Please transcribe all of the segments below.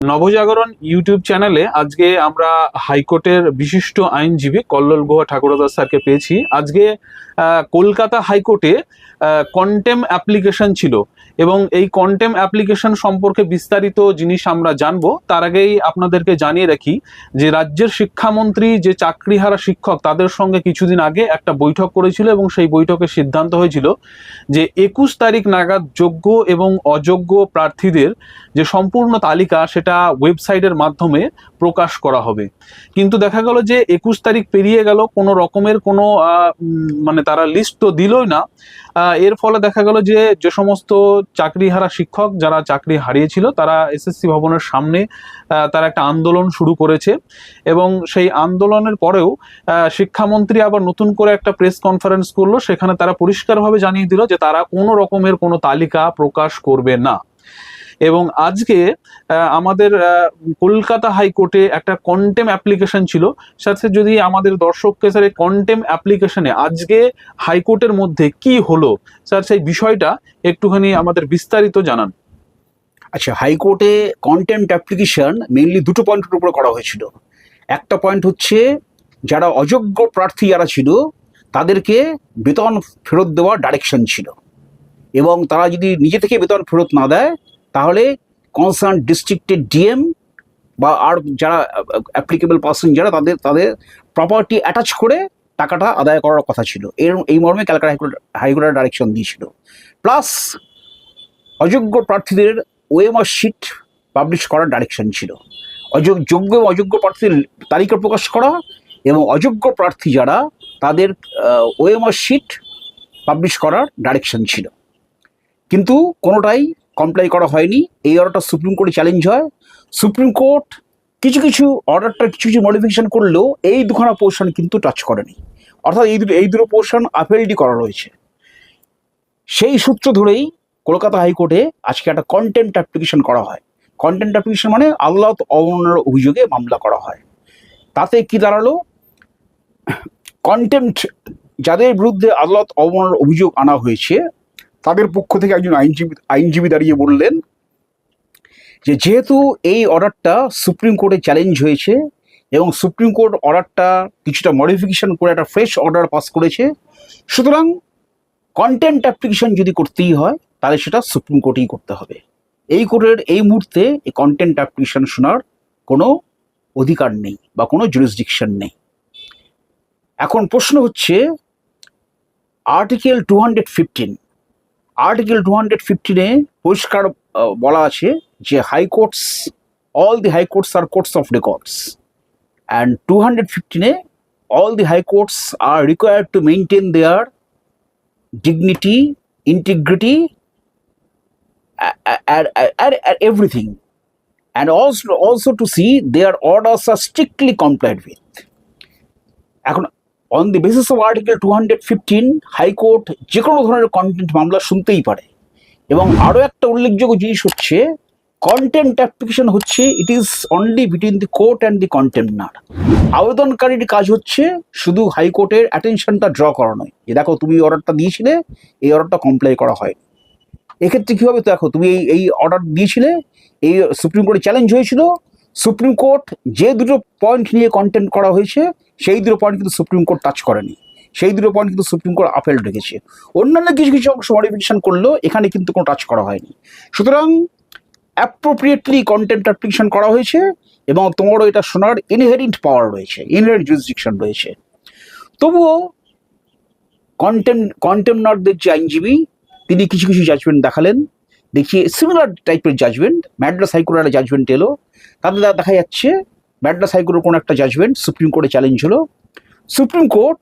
নবজাগরণ YouTube চ্যানেলে আজকে আমরা হাইকোর্টের বিশিষ্ট আইনজীবী কল্লোল গুহা ঠাকুরদাস স্যারকে পেয়েছি। আজকে কলকাতা হাইকোর্টে কন্টেম অ্যাপ্লিকেশন ছিল এবং এই কন্টেম অ্যাপ্লিকেশন সম্পর্কে বিস্তারিত জিনিস আমরা জানব। তার আগেই আপনাদেরকে জানিয়ে রাখি যে রাজ্যের শিক্ষামন্ত্রী যে চাকরিহারা শিক্ষক, তাদের সঙ্গে কিছুদিন আগে একটা বৈঠক করেছিল এবং সেই বৈঠকে সিদ্ধান্ত হয়েছিল যে একুশ তারিখ নাগাদ যোগ্য এবং অযোগ্য প্রার্থীদের যে সম্পূর্ণ তালিকা, সেটা ওয়েবসাইটের মাধ্যমে প্রকাশ করা হবে। কিন্তু দেখা গেল যে একুশ তারিখ পেরিয়ে গেল, কোনো রকমের কোনো মানে তারা লিস্ট তো দিলই না। এর ফলে দেখা গেল যে যে সমস্ত চাকরিহারা শিক্ষক যারা চাকরি হারিয়েছিল, তারা এসএসসি ভবনের সামনে তারা একটা আন্দোলন শুরু করেছে। এবং সেই আন্দোলনের পরেও শিক্ষামন্ত্রী আবার নতুন করে একটা প্রেস কনফারেন্স করল, সেখানে তারা পরিষ্কারভাবে জানিয়ে দিল যে তারা কোনো রকমের কোনো তালিকা প্রকাশ করবে না। এবং আজকে আমাদের কলকাতা হাইকোর্টে একটা কন্টেম অ্যাপ্লিকেশন ছিল। সাথে যদি আমাদের দর্শককে স্যার কন্টেম অ্যাপ্লিকেশনে আজকে হাইকোর্টের মধ্যে কি হলো, স্যার সেই বিষয়টা একটুখানি আমাদের বিস্তারিত জানান। আচ্ছা হাইকোর্টে কন্টেম্পট অ্যাপ্লিকেশন মেইনলি দুটো পয়েন্টের উপর করা হয়েছিল। একটা পয়েন্ট হচ্ছে, যারা অযোগ্য প্রার্থী যারা ছিল, তাদেরকে বেতন ফেরত দেওয়ার ডাইরেকশন ছিল। এবং তারা যদি নিজে থেকে বেতন ফেরত না দেয় তাহলে কনসার্ন ডিস্ট্রিক্টের ডিএম বা আর যারা অ্যাপ্লিকেবল পার্সন যারা, তাদের তাদের প্রপার্টি অ্যাটাচ করে টাকাটা আদায় করার কথা ছিল। এর, এই মর্মে ক্যালকাটা হাইকোর্ট হাইকোর্টের ডাইরেকশন দিয়েছিল। প্লাস অযোগ্য প্রার্থীদের ওএমআর শিট পাবলিশ করার ডাইরেকশন ছিল। যোগ্য এবং অযোগ্য প্রার্থীর তালিকা প্রকাশ করা এবং অযোগ্য প্রার্থী যারা, তাদের ওএমআর শিট পাবলিশ করার ডাইরেকশন ছিল। কিন্তু কোনোটাই কমপ্লাই করা হয়নি, এই অর্ডারটা সুপ্রিম কোর্টে চ্যালেঞ্জ হয়। সুপ্রিম কোর্ট কিছু কিছু অর্ডারটা কিছু কিছু মডিফিকেশন করলেও এই দুখানা পোর্শন কিন্তু টাচ করেনি। অর্থাৎ এই দুটো এই দুটো পোর্শন আপেলডি করা রয়েছে। সেই সূত্র ধরেই কলকাতা হাইকোর্টে আজকে একটা কন্টেন্ট অ্যাপ্লিকেশন করা হয়। কন্টেন্ট অ্যাপ্লিকেশন মানে আল্লাহ অবমাননার অভিযোগে মামলা করা হয়। তাতে কি দাঁড়াল? কন্টেম্ট যাদের বিরুদ্ধে আদালত অবমাননার অভিযোগ আনা হয়েছে তাদের পক্ষ থেকে একজন আইনজীবী আইনজীবী দাঁড়িয়ে বললেন যে যেহেতু এই অর্ডারটা সুপ্রিম কোর্টে চ্যালেঞ্জ হয়েছে এবং সুপ্রিম কোর্ট অর্ডারটা কিছুটা মডিফিকেশন করে একটা ফ্রেশ অর্ডার পাস করেছে, সুতরাং কন্টেন্ট অ্যাপ্লিকেশন যদি করতেই হয়, তাহলে সেটা সুপ্রিম কোর্টেই করতে হবে। এই কোর্টের এই মুহূর্তে এই কন্টেন্ট অ্যাপ্লিকেশন শোনার কোনো অধিকার নেই বা কোনো জুরিসডিকশন নেই। এখন প্রশ্ন হচ্ছে article two hundred fifteen article two hundred ফিফটিনে পরিষ্কার বলা আছে যে high courts all the high courts are courts of records and two hundred ফিফটিনে all the high courts are required to maintain their dignity and everything. And also, also to see their orders are strictly complied with. এখন on the basis of article two hundred fifteen high court যে কোনো ধরনের content মামলা শুনতেই পারে। এবং আরও একটা উল্লেখযোগ্য জিনিস হচ্ছে কন্টেন্ট অ্যাপ্লিকেশন হচ্ছে it is only between the court and the contemnor আবেদনকারীর কাজ হচ্ছে শুধু হাইকোর্টের অ্যাটেনশনটা ড্র করা নয়। যে দেখো, তুমি অর্ডারটা দিয়েছিলে, এই অর্ডারটা কমপ্লাই করা হয় এক্ষেত্রে কী হবে দেখো, তুমি এই এই অর্ডার দিয়েছিলে, এই সুপ্রিম কোর্টে চ্যালেঞ্জ হয়েছিল। সুপ্রিম কোর্ট যে দুটো পয়েন্ট নিয়ে কন্টেন্ট করা হয়েছে সেই দুটো পয়েন্ট কিন্তু সুপ্রিম কোর্ট টাচ করেনি। সেই দুটো পয়েন্ট কিন্তু সুপ্রিম কোর্ট আপেল রেখেছে। অন্যান্য কিছু কিছু অংশ মডিফিকেশন করলেও এখানে কিন্তু কোনো টাচ করা হয়নি। সুতরাং অ্যাপ্রোপ্রিয়েটলি কন্টেন্ট অ্যাপ্লিকেশন করা হয়েছে এবং তোমারও এটা শোনার ইনহেরিন্ট পাওয়ার রয়েছে ইনহেরিন্ট জুরিসডিকশন রয়েছে। তবুও কন্টেম কন্টেমনারদের যে আইনজীবী, তিনি কিছু কিছু জাজমেন্ট দেখালেন। দেখিয়ে সিমিলার টাইপের জাজমেন্ট ম্যাড্রাস হাইকোর্টের জাজমেন্ট এলো। তাদের দেখা যাচ্ছে ম্যাড্রাস হাইকোর্টের কোনো একটা জাজমেন্ট সুপ্রিম কোর্টে চ্যালেঞ্জ হলো। সুপ্রিম কোর্ট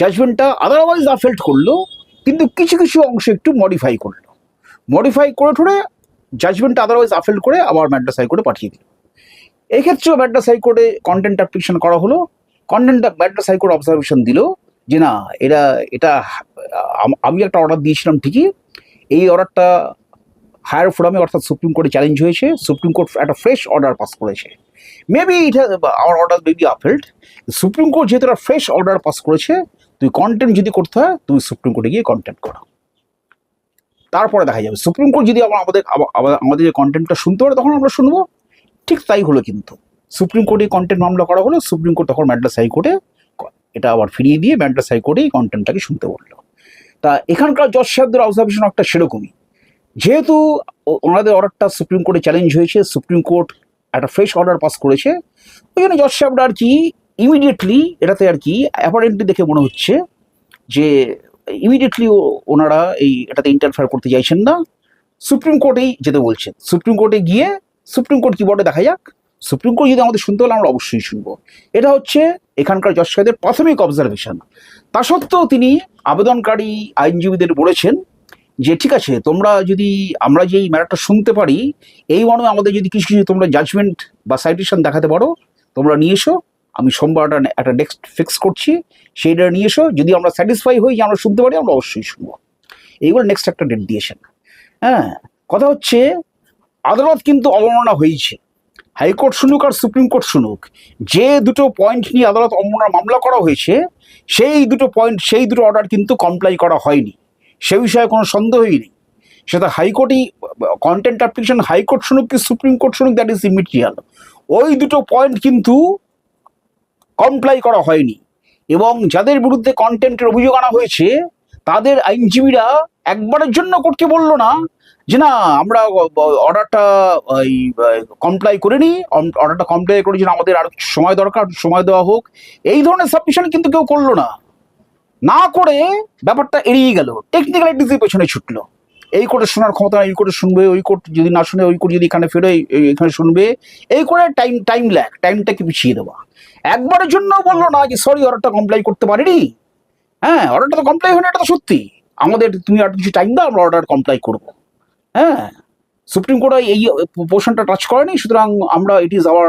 জাজমেন্টটা আদারওয়াইজ আফেল্ট করল, কিন্তু কিছু কিছু অংশ একটু মডিফাই করল। মডিফাই করে ঠোরে জাজমেন্টটা আদারওয়াইজ আফেল্ট করে আবার ম্যাড্রাস হাইকোর্টে পাঠিয়ে দিল। এক্ষেত্রেও ক্ষেত্রেও ম্যাড্রাস হাইকোর্টে কন্টেন্ট অ্যাপ্লিকেশন করা হলো। কন্টেন্ট ম্যাড্রাস হাইকোর্ট অবজারভেশন দিল যে, না এটা এটা, আমি একটা অর্ডার দিয়েছিলাম ঠিকই। এই অর্ডারটা হায়ার ফোরামে অর্থাৎ সুপ্রিম কোর্টে চ্যালেঞ্জ হয়েছে। সুপ্রিম কোর্ট একটা ফ্রেশ অর্ডার পাস করেছে। মেবি এটা আমার order maybe upheld supreme court যেহেতু একটা ফ্রেশ অর্ডার পাস করেছে, তুই কন্টেন্ট যদি করতে হয়, তুমি সুপ্রিম কোর্টে গিয়ে কন্টেন্ট করো। তারপরে দেখা যাবে। সুপ্রিম কোর্ট যদি আবার আমাদের আমাদের যে কন্টেন্টটা শুনতে পারে, তখন আমরা শুনব। ঠিক তাই হলো কিন্তু। সুপ্রিম কোর্টে কন্টেন্ট মামলা করা হলো সুপ্রিম কোর্ট তখন ম্যাড্রাস হাইকোর্টে এটা আবার ফিরিয়ে দিয়ে ম্যাড্রাস হাইকোর্টে এই কন্টেন্টটাকে শুনতে বলল। তা এখানকার জজ সাহেবদের অবজারভেশন একটা সেরকমই। যেহেতু ওনাদের অর্ডারটা সুপ্রিম কোর্টে চ্যালেঞ্জ হয়েছে সুপ্রিম কোর্ট একটা ফ্রেশ অর্ডার পাস করেছে। ওই জন্য জজ সাহেবরা আর কি ইমিডিয়েটলি এটাতে আর কি অ্যাপারেন্টলি দেখে মনে হচ্ছে যে ইমিডিয়েটলি ওনারা এই এটাতে ইন্টারফেয়ার করতে চাইছেন না। সুপ্রিম কোর্টেই যেতে বলছেন। সুপ্রিম কোর্টে গিয়ে সুপ্রিম কোর্ট কি বলে দেখা যাক। সুপ্রিম কোর্ট যদি আমাদের শুনতে হলে, আমরা অবশ্যই শুনব। এটা হচ্ছে এখানকার জজ সাহেবের প্রাথমিক অবজারভেশন তা সত্ত্বেও তিনি আবেদনকারী আইনজীবীদের বলেছেন যে ঠিক আছে, তোমরা যদি, আমরা যেই ম্যাটারটা শুনতে পারি, এই মর্মে আমাদের যদি কিছু কিছু তোমরা জাজমেন্ট বা সাইটেশন দেখাতে পারো, তোমরা নিয়ে এসো, আমি সোমবারটা একটা নেক্সট ফিক্স করছি, সেইটা নিয়ে এসো, যদি আমরা স্যাটিসফাই হই যে আমরা শুনতে পারি, আমরা অবশ্যই শুনব। এইগুলো নেক্সট একটা ডেট দিয়েছেন। হ্যাঁ কথা হচ্ছে, আদালত কিন্তু অবমাননা হয়েছে। হাইকোর্ট শুনুক আর সুপ্রিম কোর্ট শুনুক, যে দুটো পয়েন্ট নিয়ে আদালত অবমাননার মামলা করা হয়েছে, সেই দুটো পয়েন্ট সেই দুটো অর্ডার কিন্তু কমপ্লাই করা হয়নি। সে বিষয়ে কোনো সন্দেহই নেই। সেটা হাইকোর্টই কন্টেন্ট অ্যাপ্লিকেশন হাইকোর্ট শুনুক কি সুপ্রিম কোর্ট শুনুক দ্যাট ইজ ইমিটিয়াল ওই দুটো পয়েন্ট কিন্তু কমপ্লাই করা হয়নি। এবং যাদের বিরুদ্ধে কন্টেন্টের অভিযোগ আনা হয়েছে, তাদের আইনজীবীরা একবারের জন্য কোর্টকে বলল না যে না, আমরা অর্ডারটা ওই কমপ্লাই করে নিই অর্ডারটা কমপ্লাই করে যে আমাদের আর সময় দরকার, সময় দেওয়া হোক। এই ধরনের সাবমিশন কিন্তু কেউ করল না। না করে ব্যাপারটা এড়িয়ে গেল। টেকনিক্যালিটিসের পেছনে ছুটলো। এই কোর্টে শোনার ক্ষমতা এই কোর্টে শুনবে, ওই কোর্ট যদি না শুনে, ওই কোর্ট যদি এখানে ফেরে এখানে শুনবে, এই করে টাইম টাইম ল্যাগ টাইমটাকে পিছিয়ে দেওয়া? একবারের জন্য বলল না যে সরি অর্ডারটা কমপ্লাই করতে পারিনি। হ্যাঁ অর্ডারটা তো কমপ্লাই হয়নি, এটা তো সত্যি। আমাদের, তুমি আর কিছু টাইম দাও, আমরা অর্ডার কমপ্লাই করব। হ্যাঁ সুপ্রিম কোর্ট এই পোর্শনটা টাচ করেনি, সুতরাং আমরা it is our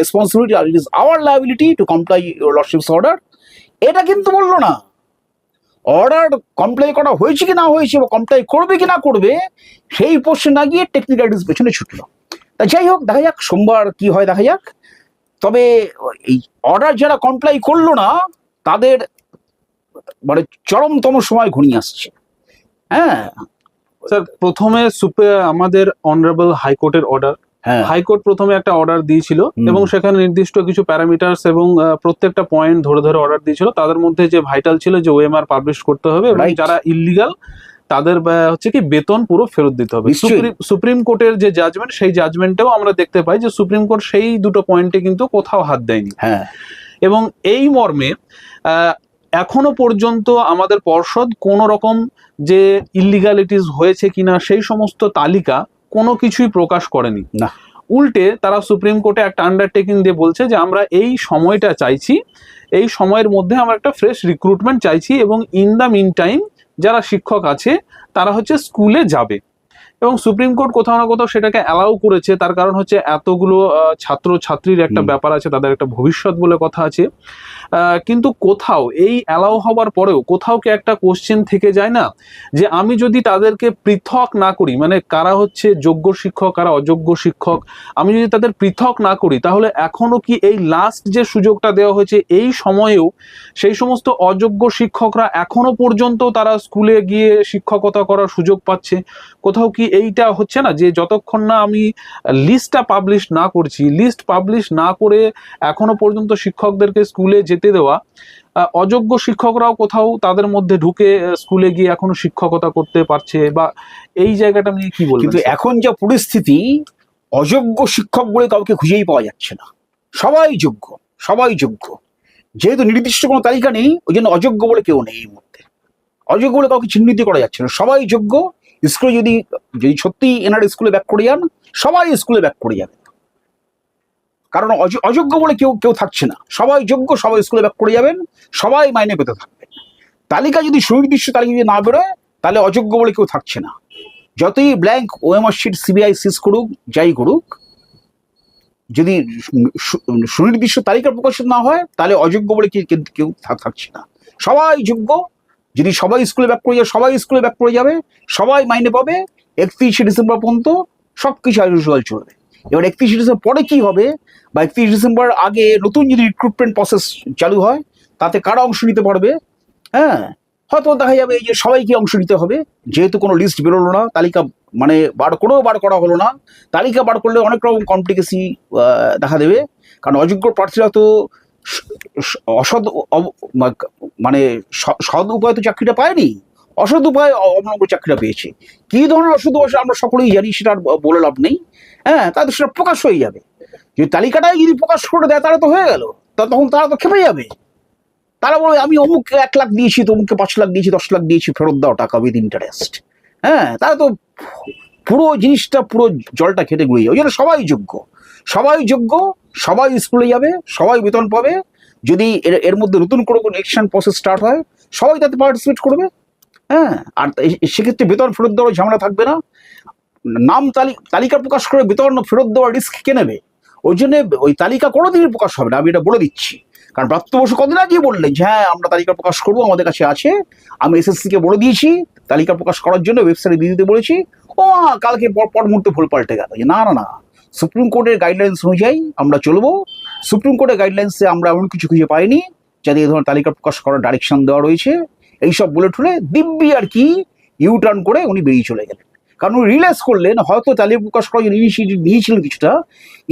responsibility R it is our liability to comply lordship's order এটা কিন্তু বলল না। অর্ডার কমপ্লাই করা হয়েছে কি না হয়েছে বা কমপ্লাই করবে কি না করবে, সেই পোর্শন না গিয়ে টেকনিক্যালিটিস পেছনে ছুটলো। তা যাই হোক, দেখা যাক সোমবার কি হয়, দেখা যাক। তবে এই অর্ডার যারা কমপ্লাই করল না, তাদের মানে চরমতম সময় ঘনিয়ে আসছে। হ্যাঁ? স্যার প্রথমে সুপে আমাদের অনারেবল হাইকোর্টের অর্ডার হাইকোর্ট প্রথমে একটা অর্ডার দিয়েছিল এবং সেখানে নির্দিষ্ট কিছু প্যারামিটার্স এবং প্রত্যেকটা পয়েন্ট ধরে ধরে অর্ডার দিয়েছিল। তাদের মধ্যে যে ভাইটাল ছিল যে ওএমআর পাবলিশ করতে হবে এবং. যারা ইলিগাল তাদের হচ্ছে কি বেতন পুরো ফেরত দিতে হবে। সুপ্রিম- সুপ্রিম কোর্টের যে জাজমেন্ট সেই জাজমেন্টেও আমরা দেখতে পাই যে সুপ্রিম কোর্ট সেই দুটো পয়েন্টে কিন্তু কোথাও হাত দেয়নি। হ্যাঁ। এবং এই মর্মে এখনও পর্যন্ত আমাদের পর্ষদ কোন রকম যে ইলিগালিটিস হয়েছে কিনা সেই সমস্ত তালিকা কোনো কিছুই প্রকাশ করেনি না। উল্টে তারা সুপ্রিম কোর্টে একটা আন্ডারটেকিং দিয়ে বলছে যে আমরা এই সময়টা চাইছি এই সময়ের মধ্যে আমরা একটা ফ্রেশ রিক্রুটমেন্ট চাইছি এবং ইন দ্য মিন টাইম যারা শিক্ষক আছে তারা হচ্ছে স্কুলে যাবে এবং সুপ্রিম কোর্ট কোথাও না কোথাও সেটাকে অ্যালাউ করেছে। তার কারণ হচ্ছে এতগুলো ছাত্র ছাত্রীর একটা ব্যাপার আছে তাদের একটা ভবিষ্যৎ বলে কথা আছে। কিন্তু কোথাও এই অ্যালাউ হওয়ার পরেও কোথাও কি একটা কোশ্চেন থেকে যায় না? যে আমি যদি তাদেরকে পৃথক না করি মানে কারা হচ্ছে যোগ্য শিক্ষক কারা অযোগ্য শিক্ষক আমি যদি তাদের পৃথক না করি তাহলে এখনও কি এই লাস্ট যে সুযোগটা দেওয়া হয়েছে এই সময়েও সেই সমস্ত অযোগ্য শিক্ষকরা এখনও পর্যন্ত তারা স্কুলে গিয়ে শিক্ষকতা করার সুযোগ পাচ্ছে? কোথাও কি এইটা হচ্ছে না যে যতক্ষণ না আমি লিস্টটা পাবলিশ না করছি লিস্ট পাবলিশ না করে এখনও পর্যন্ত শিক্ষকদেরকে স্কুলে যেতে দেওয়া অযোগ্য শিক্ষকরাও কোথাও তাদের মধ্যে ঢুকে স্কুলে গিয়ে এখনও শিক্ষকতা করতে পারছে বা এই জায়গাটা নিয়ে কি বলবেন কিন্তু এখন যা পরিস্থিতি অযোগ্য শিক্ষক বলে কাউকে খুঁজেই পাওয়া যাচ্ছে না। সবাই যোগ্য সবাই যোগ্য। যেহেতু নির্দিষ্ট কোনো তালিকা নেই ওই জন্য অযোগ্য বলে কেউ নেই এই মুহূর্তে। অযোগ্য বলে কাউকে চিহ্নিত করা যাচ্ছে না। সবাই যোগ্য স্কুলে যদি যদি সত্যি এনার স্কুলে ব্যাক করে যান, সবাই স্কুলে ব্যাক করে যাবে। কারণ অযোগ্য বলে কেউ কেউ থাকছে না। সবাই যোগ্য, সবাই স্কুলে ব্যাক করে যাবেন, সবাই মাইনে পেতে থাকবেন তালিকা যদি সুনির্দিষ্ট তালিকা যদি না বেরোয়, তাহলে অযোগ্য বলে কেউ থাকছে না। যতই ব্ল্যাঙ্ক ওএমআর সিবিআই সিজ করুক, যাই করুক, যদি সুনির্দিষ্ট তালিকা প্রকাশিত না হয়, তাহলে অযোগ্য বলে কেউ থাকছে না। সবাই যোগ্য যদি সবাই স্কুলে ব্যাক করে যাবে সবাই স্কুলে ব্যাক করে যাবে, সবাই মাইনে পাবে, একত্রিশে ডিসেম্বর পর্যন্ত সব কিছু আইন চলবে। এবার একত্রিশে ডিসেম্বর পরে কি হবে? বা একত্রিশ ডিসেম্বর আগে নতুন যদি রিক্রুটমেন্ট প্রসেস চালু হয়, তাতে কারা অংশ নিতে পারবে? হ্যাঁ হয়তো দেখা যাবে যে সবাইকে অংশ নিতে হবে। যেহেতু কোনো লিস্ট বেরোলো না, তালিকা মানে বার করেও বার করা হলো না। তালিকা বার করলে অনেক রকম কমপ্লিকেসি দেখা দেবে। কারণ অযোগ্য প্রার্থীরা তো অসৎ মানে সৎ উপায় তো চাকরিটা পায়নি। অসৎ উপায় অ- অবলম্বন করে চাকরিটা পেয়েছে। কী ধরনের অসৎ উপায় আমরা সকলেই জানি, সেটা বলে লাভ নেই। হ্যাঁ তাদের সেটা প্রকাশ হয়ে যাবে। যদি তালিকাটাই যদি প্রকাশ করে দেয়, তাহলে তো হয়ে গেল। তা তখন তারা তো খেপে যাবে। তারা বলবে আমি অমুককে এক লাখ দিয়েছি তো অমুককে পাঁচ লাখ দিয়েছি, দশ লাখ দিয়েছি, ফেরত দাও টাকা উইথ ইন্টারেস্ট হ্যাঁ তারা তো পুরো জিনিসটা, পুরো জলটা খেটে গুড়িয়ে ওই জন্য সবাই যোগ্য। সবাই যোগ্য, সবাই স্কুলে যাবে, সবাই বেতন পাবে। যদি এর এর মধ্যে নতুন করে কোনো ইলেকশন প্রসেস স্টার্ট হয়, সবাই তাতে পার্টিসিপেট করবে। হ্যাঁ আর সেক্ষেত্রে বেতন ফেরত দেওয়ার ঝামেলা থাকবে না। নাম তালি- তালিকা প্রকাশ করে বেতন ফেরত দেওয়ার রিস্ক কে নেবে? ওই জন্য ওই তালিকা কোনো দিনই প্রকাশ হবে না, আমি এটা বলে দিচ্ছি। কারণ প্রাপ্ত বসু কদিন আগেই বললেন যে হ্যাঁ আমরা তালিকা প্রকাশ করব, আমাদের কাছে আছে। আমি এসএসসি কে বলে দিয়েছি, তালিকা প্রকাশ করার জন্য ওয়েবসাইটে দিয়ে দিতে বলেছি। ও কালকে পর পর মুহূর্তে ভুল পাল্টে গেল। না না না সুপ্রিম কোর্টের গাইডলাইন্স অনুযায়ী আমরা চলবো। সুপ্রিম কোর্টের গাইডলাইন্সে আমরা এমন কিছু খুঁজে পাইনি, যাতে এই ধরনের তালিকা প্রকাশ করার ডাইরেকশন দেওয়া রয়েছে। এইসব বলে ঠুলে দিব্যি আর কি ইউ টার্ন করে উনি বেরিয়ে চলে গেলেন। কারণ উনি রিয়েলাইজ করলেন, হয়তো তালিকা প্রকাশ করার জন্য ইনিশিয়েটিভ নিয়েছিলেন কিছুটা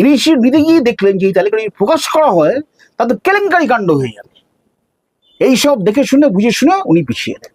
ইনিশিয়েটিভ নিতে গিয়ে দেখলেন যে এই তালিকা যদি প্রকাশ করা হয়, তাতে কেলেঙ্কারি কাণ্ড হয়ে যাবে। এইসব দেখে শুনে, বুঝে শুনে উনি পিছিয়ে দেন